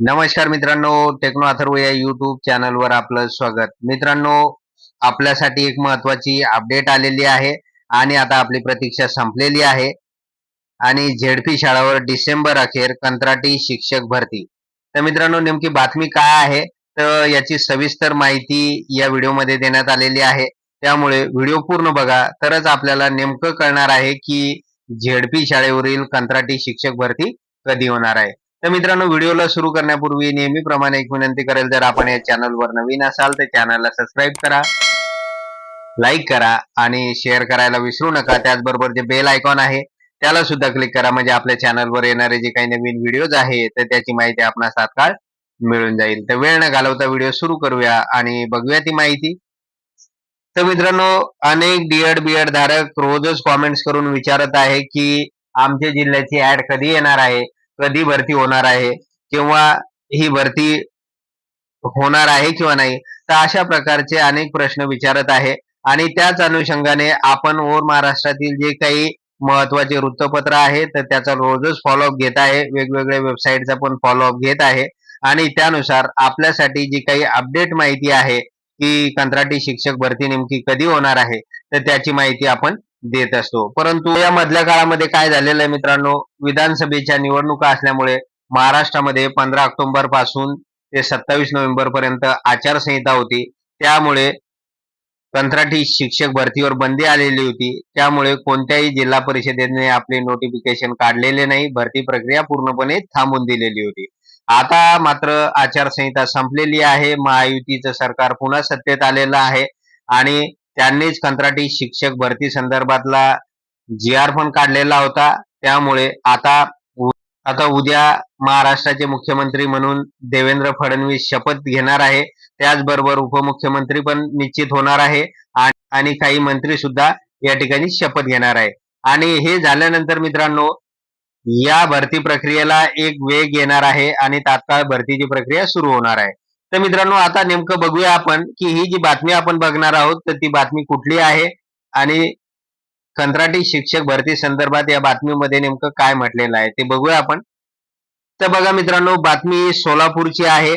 नमस्कार मित्रांनो टेक्नो अथर्व या युट्यूब चॅनलवर आपलं स्वागत. मित्रांनो आपल्यासाठी एक महत्वाची अपडेट आलेली आहे आणि आता आपली प्रतीक्षा संपलेली आहे. आणि झेडपी शाळावर डिसेंबर अखेर कंत्राटी शिक्षक भरती. तर मित्रांनो नेमकी बातमी काय आहे? तर याची सविस्तर माहिती या व्हिडिओमध्ये देण्यात आलेली आहे. त्यामुळे व्हिडिओ पूर्ण बघा. तरच आपल्याला नेमकं कळणार आहे की झेडपी शाळेवरील कंत्राटी शिक्षक भरती कधी होणार आहे. तर मित्रांनो व्हिडिओला सुरू करण्यापूर्वी नेहमीप्रमाणे एक विनंती करेल जर आपण या चॅनलवर नवीन असाल तर चॅनलला सबस्क्राईब करा लाईक करा आणि शेअर करायला विसरू नका. त्याचबरोबर जे बेल आयकॉन आहे त्याला सुद्धा क्लिक करा. म्हणजे आपल्या चॅनलवर येणारे जे काही नवीन व्हिडिओज आहे तर त्याची माहिती आपण तात्काळ मिळून जाईल. तर वेळ न घालवता व्हिडिओ सुरू करूया आणि बघूया ती माहिती. तर मित्रांनो अनेक डीएड बीएड धारक रोजच कॉमेंट्स करून विचारत आहे की आमच्या जिल्ह्याची ऍड कधी येणार आहे? कधी भरती होणार आहे किंवा ही भरती होणार आहे किंवा नाही तर अशा प्रकारचे अनेक प्रश्न विचारत आहे. आणि त्याच अनुषंगाने आपण ओर महाराष्ट्रातील जे काही महत्त्वाचे वृत्तपत्र आहे तर त्याचा रोजच फॉलोअप घेत आहे. वेगवेगळ्या वेबसाईटचा पण फॉलोअप घेत आहे. आणि त्यानुसार आपल्यासाठी जी काही अपडेट माहिती आहे की कंत्राटी शिक्षक भरती नेमकी कधी होणार आहे तर त्याची माहिती आपण देत असतो. परंतु या मधल्या काळामध्ये काय झालेलं आहे मित्रांनो? विधानसभेच्या निवडणुका असल्यामुळे महाराष्ट्रामध्ये पंधरा ऑक्टोबरपासून ते सत्तावीस नोव्हेंबर पर्यंत आचारसंहिता होती. त्यामुळे कंत्राटी शिक्षक भरतीवर बंदी आलेली होती. त्यामुळे कोणत्याही जिल्हा परिषदेने आपले नोटिफिकेशन काढलेले नाही. भरती प्रक्रिया पूर्णपणे थांबून दिलेली होती. आता मात्र आचारसंहिता संपलेली आहे. महायुतीचं सरकार पुन्हा सत्तेत आलेलं आहे. आणि त्यांनीच कंत्राटी शिक्षक भरती संदर्भातला जी आर पण काढलेला होता. त्यामुळे आता आता उद्या महाराष्ट्राचे मुख्यमंत्री म्हणून देवेंद्र फडणवीस शपथ घेणार आहे. त्याचबरोबर उपमुख्यमंत्री पण निश्चित होणार आहे. आणि काही मंत्री सुद्धा या ठिकाणी शपथ घेणार आहे. आणि हे झाल्यानंतर मित्रांनो या भरती प्रक्रियेला एक वेग येणार आहे आणि तात्काळ भरतीची प्रक्रिया सुरू होणार आहे. तर मित्रांनो आता नेमकं बघूया आपण की ही जी बातमी आपण बघणार आहोत तर ती बातमी कुठली आहे? आणि कंत्राटी शिक्षक भरती संदर्भात या बातमीमध्ये नेमकं काय म्हटलेलं आहे ते बघूया आपण. तर बघा मित्रांनो बातमी सोलापूरची आहे.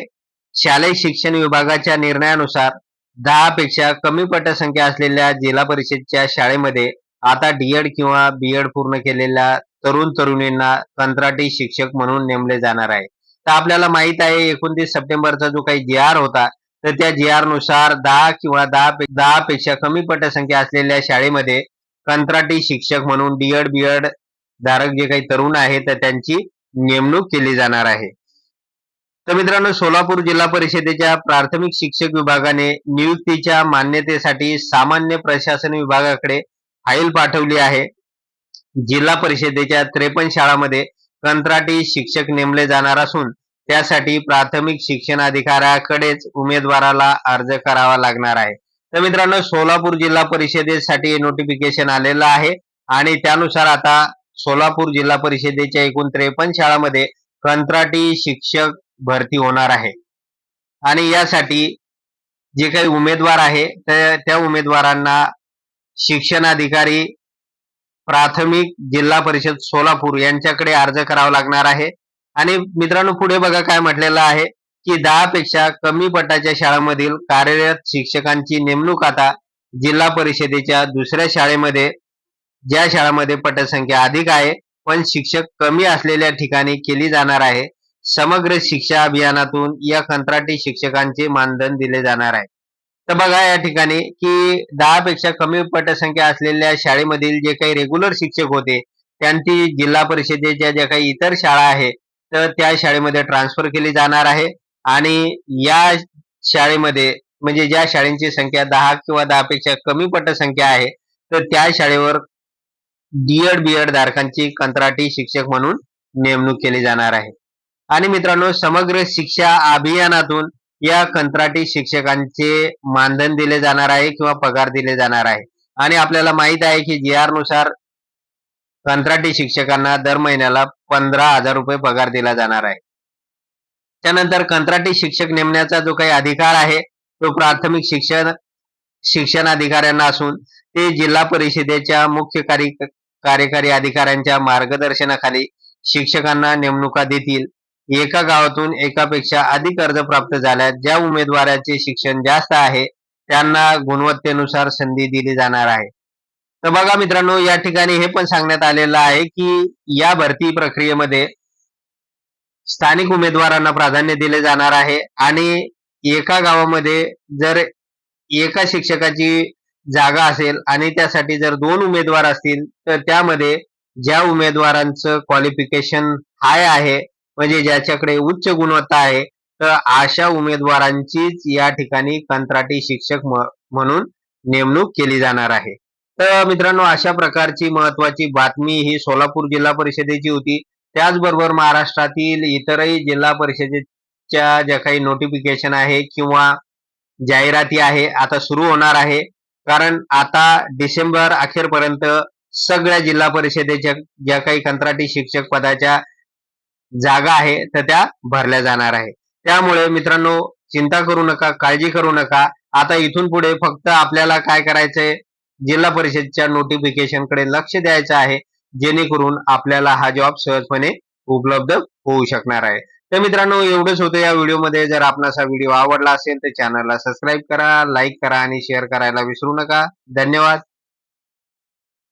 शालेय शिक्षण विभागाच्या निर्णयानुसार दहा पेक्षा कमी पटसंख्या असलेल्या जिल्हा परिषदच्या शाळेमध्ये आता डीएड किंवा बीएड पूर्ण केलेल्या तरुण तरुणींना कंत्राटी शिक्षक म्हणून नेमले जाणार आहे. तर आपल्याला माहीत आहे एकोणतीस सप्टेंबरचा जो काही जी आर होता तर त्या जी आरनुसार दहा किंवा दहा दहा पेक्षा कमी पटसंख्या असलेल्या शाळेमध्ये कंत्राटी शिक्षक म्हणून डीएड बीएड धारक जे काही तरुण आहे तर त्यांची नेमणूक केली जाणार आहे. तर मित्रांनो सोलापूर जिल्हा परिषदेच्या प्राथमिक शिक्षक विभागाने नियुक्तीच्या मान्यतेसाठी सामान्य प्रशासन विभागाकडे फाईल पाठवली आहे. जिल्हा परिषदेच्या त्रेपन्न शाळांमध्ये कंत्राटी शिक्षक नेमले जाणार असून त्यासाठी प्राथमिक शिक्षण अधिकाऱ्याकडेच उमेदवाराला अर्ज करावा लागणार आहे. तर मित्रांनो सोलापूर जिल्हा परिषदेसाठी नोटिफिकेशन आलेलं आहे आणि त्यानुसार आता सोलापूर जिल्हा परिषदेच्या एकूण त्रेपन्न शाळांमध्ये कंत्राटी शिक्षक भरती होणार आहे. आणि यासाठी जे काही उमेदवार आहे त्या उमेदवारांना शिक्षणाधिकारी प्राथमिक जिल्हा परिषद सोलापूर यांच्याकडे अर्ज करावा लागणार आहे. आणि मित्रांनो पुढे बघा काय म्हटलेलं आहे की दहा पेक्षा कमी पटाच्या शाळांमधील कार्यरत शिक्षकांची नेमणूक आता जिल्हा परिषदेच्या दुसऱ्या शाळेमध्ये ज्या शाळांमध्ये पटसंख्या अधिक आहे पण शिक्षक कमी असलेल्या ठिकाणी केली जाणार आहे. समग्र शिक्षा अभियानातून या कंत्राटी शिक्षकांचे मानधन दिले जाणार आहे. तर बघा या ठिकाणी की दहा पेक्षा कमी पटसंख्या असलेल्या शाळेमधील जे काही रेग्युलर शिक्षक होते त्यांची जिल्हा परिषदेच्या ज्या काही इतर शाळा आहे तर त्या शाळेमध्ये ट्रान्सफर केली जाणार आहे. आणि या शाळेमध्ये म्हणजे ज्या शाळेंची संख्या दहा किंवा दहा पेक्षा कमी पटसंख्या आहे तर त्या शाळेवर डीएड बीएड धारकांची कंत्राटी शिक्षक म्हणून नेमणूक केली जाणार आहे. आणि मित्रांनो समग्र शिक्षा अभियानातून या कंत्राटी शिक्षकांचे मानधन दिले जाणार आहे किंवा पगार दिले जाणार आहे. आणि आपल्याला माहीत आहे की जी आरनुसार कंत्राटी शिक्षकांना दर महिन्याला पंधरा हजार रुपये पगार दिला जाणार आहे. त्यानंतर कंत्राटी शिक्षक नेमण्याचा जो काही अधिकार आहे तो प्राथमिक शिक्षण शिक्षण अधिकाऱ्यांना असून ते जिल्हा परिषदेच्या मुख्य कार्य कार्यकारी अधिकाऱ्यांच्या मार्गदर्शनाखाली शिक्षकांना नेमणुका देतील. एका गावातून एकापेक्षा अधिक अर्ज प्राप्त झाल्यास ज्या उमेदवाराचे शिक्षण जास्त आहे त्यांना गुणवत्तेनुसार संधी दिली जाणार आहे. तर बघा मित्रांनो या ठिकाणी हे पण सांगण्यात आलेलं आहे की या भरती प्रक्रियेमध्ये स्थानिक उमेदवारांना प्राधान्य दिले जाणार आहे आणि एका गावामध्ये जर एका शिक्षकाची जागा असेल आणि त्यासाठी जर दोन उमेदवार असतील तर त्यामध्ये ज्या उमेदवारांचं क्वालिफिकेशन हाय आहे म्हणजे ज्याच्याकडे उच्च गुणवत्ता आहे तर अशा उमेदवारांचीच या ठिकाणी कंत्राटी शिक्षक म्हणून नेमणूक केली जाणार आहे. तर मित्रांनो अशा प्रकारची महत्वाची बातमी ही सोलापूर जिल्हा परिषदेची होती. त्याचबरोबर महाराष्ट्रातील इतरही जिल्हा परिषदेच्या ज्या काही नोटिफिकेशन आहे किंवा जाहिराती आहे आता सुरू होणार आहे. कारण आता डिसेंबर अखेरपर्यंत सगळ्या जिल्हा परिषदेच्या ज्या काही कंत्राटी शिक्षक पदाच्या जागा आहे तर त्या भरल्या जाणार आहे. त्यामुळे मित्रांनो चिंता करू नका काळजी करू नका. आता इथून पुढे फक्त आपल्याला काय करायचंय? जिल्हा परिषदच्या नोटिफिकेशनकडे लक्ष द्यायचं आहे जेणेकरून आपल्याला हा जॉब सहजपणे उपलब्ध होऊ शकणार आहे. तर मित्रांनो एवढंच होतं या व्हिडिओमध्ये. जर आपणास हा व्हिडिओ आवडला असेल तर चॅनलला सबस्क्राईब करा लाईक करा आणि शेअर करायला विसरू नका. धन्यवाद.